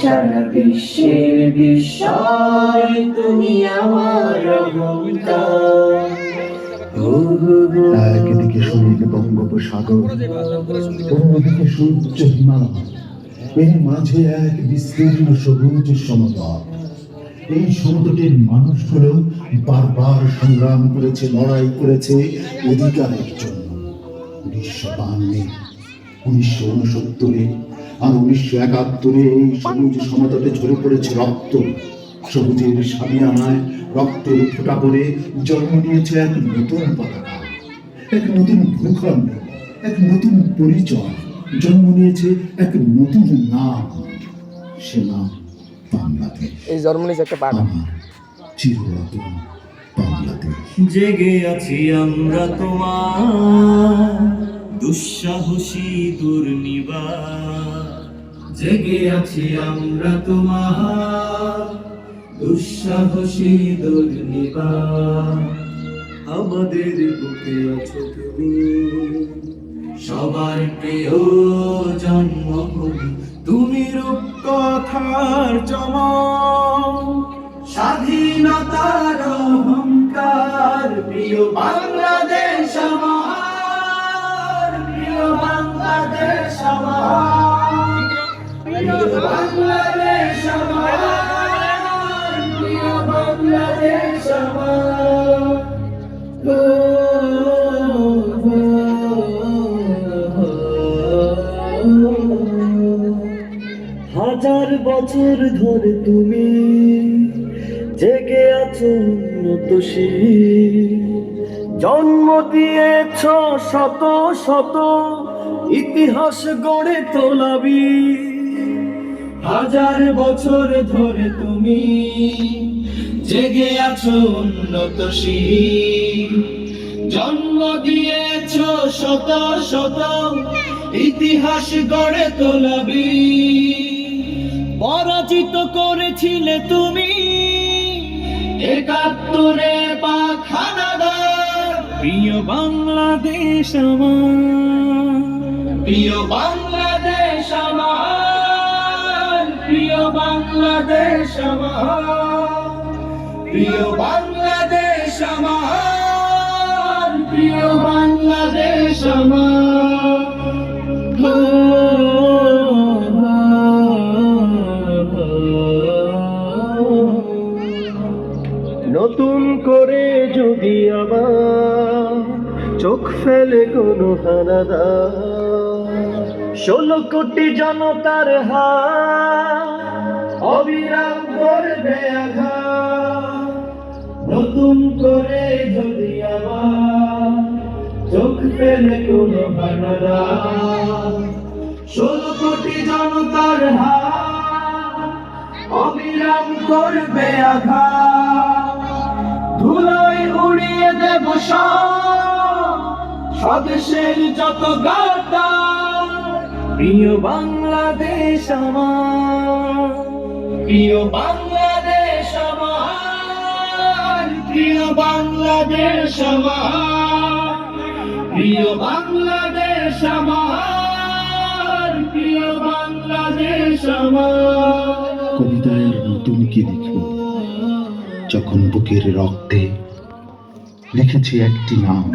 সারা বিশ্বের বিস্ময় তুমি আমার গো একদিকে শরীর বঙ্গোপসাগর, অন্যদিকে সূর্য, হিমালয়। এর মাঝে এক বিস্তীর্ণ সবুজ সমতল। এই সমতটের মানুষগুলো বারবার সংগ্রাম করেছে, লড়াই করেছে অধিকারের জন্য। উনিশশো বান্নে উনিশশো উনসত্তরে আর উনিশশো একাত্তরে এই সবুজ সমতটে ঝরে পড়েছে রক্ত। সবুজের সামিয়ানায় রক্তের ফোটা পড়ে জন্ম নিয়েছে এক নতুন পতাকা। এক নতুন ভূখণ্ড এক নতুন পরিচয়। জন্ম নিয়েছে এক নতুন নাম। সে নাম বাংলাদেশ। এই জন্ম নিয়েছে একটা পাড়া আমার চিররতন বাংলাদেশ। জেগে আছি আমরা তোমার দুঃসাহসী দুর্নিবার। জেগে আছি আমরা তোমার দুঃসাহসী দুর্নিবার আমাদের বুকে আছো তুমি। সবার প্রিয় জন্মভূমি, তুমি রূপ কথার চমক স্বাধীনতার অহংকার, প্রিয় বাংলাদেশ আমার। প্রিয় বাংলাদেশ হাজার বছর ধরে তুমি জেগে আছো উন্নত জন্ম দিয়েছ শত শত ইতিহাস গড়ে তোলাবি হাজার বছর ধরে তুমি জেগে আছো উন্নত জন্ম দিয়েছ শত শত ইতিহাস গড়ে তোলাবি। পরাজিত করেছিলে তুমি একাত্তরে পাখানাদার প্রিয় বাংলাদেশ আমার। প্রিয় বাংলাদেশ আমার প্রিয় বাংলাদেশ আমার। প্রিয় বাংলাদেশ আমার, প্রিয় বাংলাদেশ আমার। নতুন করে যদি আবার চোখ ফেলে কোনো হানাদা ষোলো কোটি জনতার হাত অবিরাম করবে আঘাত। নতুন করে যদি আবার চোখ ফেলে কোনো হানাদা ষোলো কোটি জনতার হাত অবিরাম করবে আঘাত। ধুলোয় উড়িয়ে দেব সব স্বদেশের যত গাতা। প্রিয় বাংলাদেশ আমার, প্রিয় বাংলাদেশ প্রিয় বাংলাদেশ প্রিয় বাংলাদেশ প্রিয় বাংলাদেশ কবিতায় নতুন কি যখন বুকের রক্তে লিখেছি একটি নাম